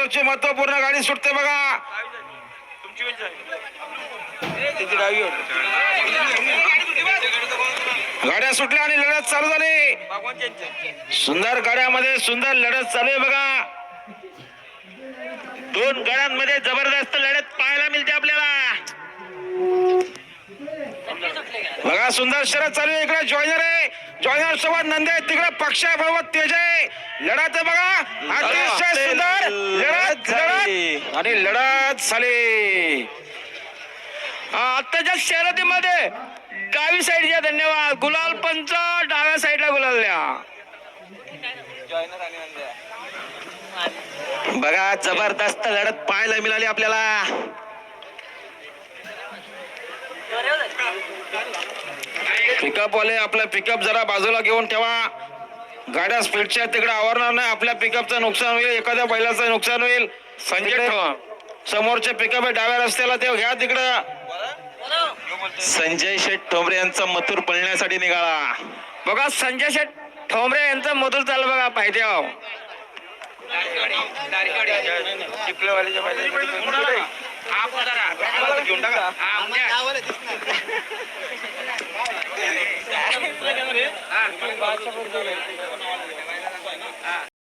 बाजूची महत्त्वपूर्ण गाडी सुटते बघा. गाड्या सुटल्या आणि लढत चालू झाली. सुंदर गाड्यामध्ये सुंदर लढत चालू आहे बघा. दोन गाड्यांमध्ये जबरदस्त लढत पाहायला मिळते आपल्याला. बघा सुंदर शरद चालू आहे इकडे. जॉयनर आहे. जॉयनर सोबत नंदे तिकडे पक्ष बरोबर तेज आहे. लढत आहे बघा. अतिशय सुंदर. लढत लढत. आणि लढत झाली. आताच्या शर्यतीमध्ये डावी साईडच्या धन्यवाद. गुलाल पंच डाव्या साईडला गुलालल्या. बघा जबरदस्त लढत पाहायला मिळाली आपल्याला. पिकअप वाले आपला पिकअप जरा बाजूला घेऊन ठेवा. गाड्या स्पीडच्या तिकडे आवरणार नाही. आपल्या पिकअपचं नुकसान होईल एखाद्या बैलाचं नुकसान होईल. संजय समोरचे पिकअप आहे डाव्या रस्त्याला ते घ्या तिकडं. संजय शेठ ठोंबरे यांचा मथुर पळण्यासाठी निघाला. बघा संजय शेठ ठोंबरे यांचं मधुर चालू बघा पाहिजे আচ্ছা, হোয়াটসঅ্যাপে দেবেন